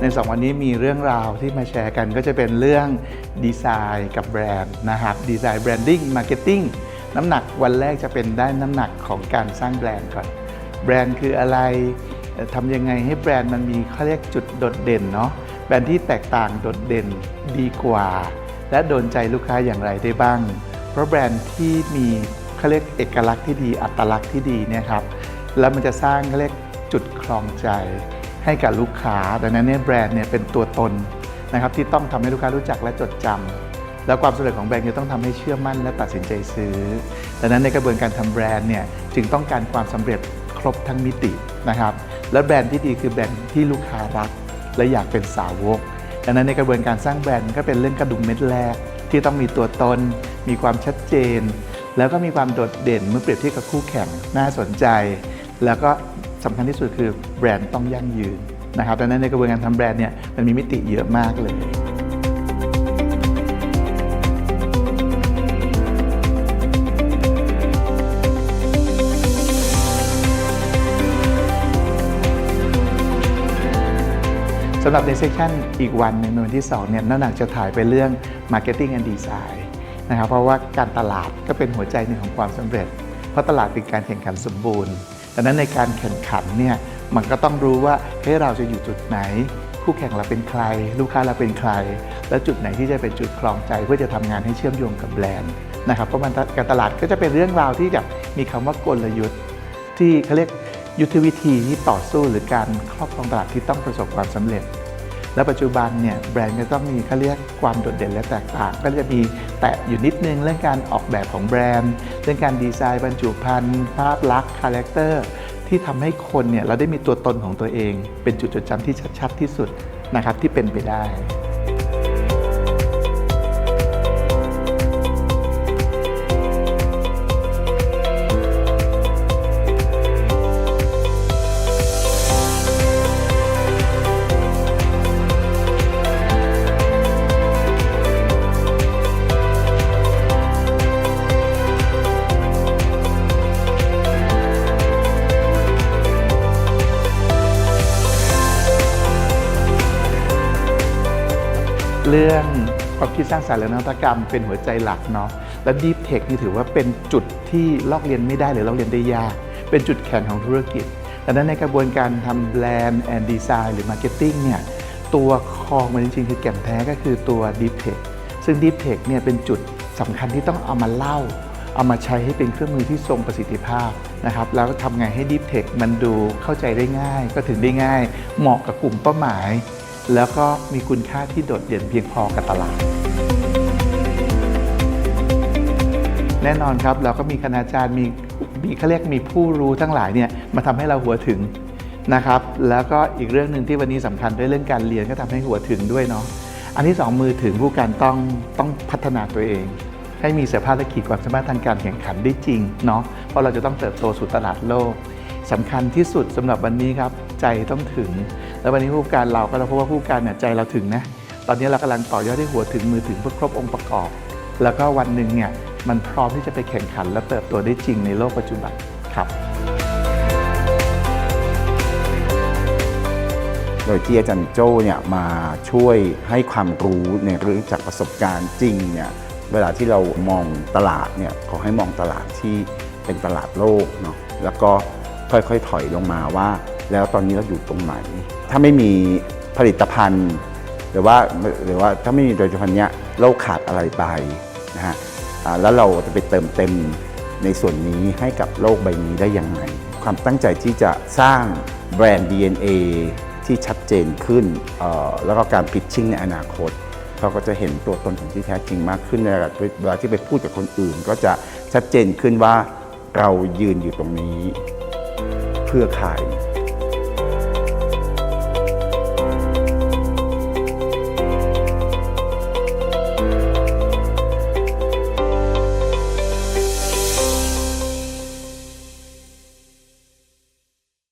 ในสองวันนี้มีเรื่องราวที่มาแชร์กันก็จะเป็นเรื่องดีไซน์กับแบรนด์นะครับดีไซน์แบรนดิ้งมาร์เก็ตติ้งน้ำหนักวันแรกจะเป็นด้านน้ำหนักของการสร้างแบรนด์ก่อน แบรนด์คืออะไรทำยังไงให้แบรนด์มันมีเขาเรียกจุดโดดเด่นเนาะแบรนด์ที่แตกต่างโดดเด่นดีกว่า และโดนใจลูกค้าอย่างไรได้บ้าง เพราะแบรนด์ที่มีเขาเรียกเอกลักษณ์ที่ดีอัตลักษณ์ที่ดีเนี่ยครับแล้วมันจะสร้างเขาเรียกจุดคลองใจ ให้กับลูกค้า ดังนั้นเนี่ยแบรนด์เนี่ยเป็นตัวตนนะครับที่ต้องทำให้ลูกค้ารู้จักและจดจำแล้วความสำเร็จของแบรนด์จะต้องทำให้เชื่อมั่นและตัดสินใจซื้อ ดังนั้นในกระบวนการทำแบรนด์เนี่ยจึงต้องการความสำเร็จครบทั้งมิตินะครับ และแบรนด์ที่ดีคือแบรนด์ที่ลูกค้ารัก และอยากเป็นสาวก ดังนั้นในกระบวนการสร้างแบรนด์ก็เป็นเรื่องกระดุมเม็ดแรก ที่ต้องมีตัวตน มีความชัดเจน แล้วก็มีความโดดเด่นเมื่อเปรียบเทียบกับคู่แข่งน่าสนใจ แล้วก็ สำคัญที่สุดคือแบรนด์ต้องยั่งยืนนะครับดังนั้นในกระบวนการทำแบรนด์เนี่ยมันมีมิติเยอะมากเลย สำหรับในเซสชันอีกวันหนึ่งในวันที่2เนี่ยน้าหนักจะถ่ายไปเรื่อง Marketing and Design นะครับเพราะว่าการตลาดก็เป็นหัวใจหนึ่งของความสำเร็จ เพราะตลาดเป็นการแข่งขันสมบูรณ์ ดังนั้นในการแข่งขันเนี่ยมันก็ต้องรู้ว่าเฮ้ยเราจะอยู่จุดไหน คู่แข่งเราเป็นใคร ลูกค้าเราเป็นใคร และจุดไหนที่จะเป็นจุดคลองใจเพื่อจะทำงานให้เชื่อมโยงกับแบรนด์นะครับเพราะมันการตลาดก็จะเป็นเรื่องราวที่จะมีคำว่ากลยุทธ์ ที่เขาเรียกยุทธวิธีที่ต่อสู้หรือการครอบครองตลาดที่ต้องประสบความสำเร็จ และปัจจุบันเนี่ยแบรนด์ก็ต้องมีเขาเรียกความโดดเด่นและแตกต่าง ก็จะมีแตะอยู่นิดนึงเรื่องการออกแบบของแบรนด์ เรื่องการดีไซน์บรรจุภัณฑ์ภาพลักษณ์คาแรคเตอร์ที่ทำให้คนเนี่ยเราได้มีตัวตนของตัวเอง เป็นจุดจดจำที่ชัดๆที่สุดนะครับที่เป็นไปได้ เรื่องความคิดสร้างสรรค์และนวัตกรรมเป็นหัวใจหลักเนาะและ Deep Tech นี่ถือว่าเป็นจุดที่ลอกเรียนไม่ได้หรือลอกเรียนได้ยาก เป็นจุดแข็งของธุรกิจดังนั้นในกระบวนการทำแบรนด์แอนด์ดีไซน์หรือมาร์เก็ตติ้งเนี่ยตัวคองมันจริงๆ คือแก่นแท้ก็คือตัว Deep Tech ซึ่ง Deep Tech เนี่ยเป็นจุดสำคัญที่ต้องเอามาเล่า เอามาใช้ให้เป็นเครื่องมือที่ทรงประสิทธิภาพนะครับแล้วทำไงให้ Deep Tech มันดูเข้าใจได้ง่าย ก็ถึงได้ง่าย เหมาะกับกลุ่มเป้าหมาย แล้วก็มีคุณค่าที่โดดเด่นเพียงพอกับตลาด แน่นอนครับเราก็มีคณาจารย์มีมีเขาเรียกมีผู้รู้ทั้งหลายเนี่ยมาทำให้เราหัวถึงนะครับ แล้วก็อีกเรื่องหนึ่งที่วันนี้สำคัญด้วยเรื่องการเรียนก็ทำให้หัวถึงด้วยเนาะอันที่สองมือถึงผู้การต้องต้องพัฒนาตัวเอง ให้มีเสถียภาพและขีดความสามารถทางการแข่งขันได้จริงเนาะเพราะเราจะต้องเติบโตสู่ตลาดโลกสำคัญที่สุดสำหรับวันนี้ครับ ใจต้องถึง แล้ววันนี้ผู้การเราก็เราพบว่าผู้การเนี่ยใจเราถึงนะตอนนี้เรากำลังต่อยอดให้หัวถึงมือถึงเพื่อครบองค์ประกอบ แล้วก็วันหนึ่งเนี่ยมันพร้อมที่จะไปแข่งขัน และเติบโตได้จริงในโลกปัจจุบันครับโดยที่อาจารย์โจ้เนี่ยมาช่วยให้ความรู้ในเรื่องจากประสบการณ์จริงเนี่ยเวลาที่เรามองตลาดเนี่ยขอให้มองตลาดที่เป็นตลาดโลกเนาะแล้วก็ค่อยๆถอยลงมาว่า แล้วตอนนี้เราอยู่ตรงไหน ถ้าไม่มีผลิตภัณฑ์ หรือว่าหรือว่าถ้าไม่มีผลิตภัณฑ์เนี้ยโลกขาดอะไรไปนะฮะแล้วเราจะไปเติมเต็มในส่วนนี้ให้กับโลกใบนี้ได้ยังไง ความตั้งใจที่จะสร้างแบรนด์ DNA ที่ชัดเจนขึ้น แล้วก็การพิชชิ่งในอนาคตเขาก็จะเห็นตัวตนของที่แท้จริงมากขึ้นในเวลาที่ไปพูดกับคนอื่น ก็จะชัดเจนขึ้นว่าเรายืนอยู่ตรงนี้ เพื่อใคร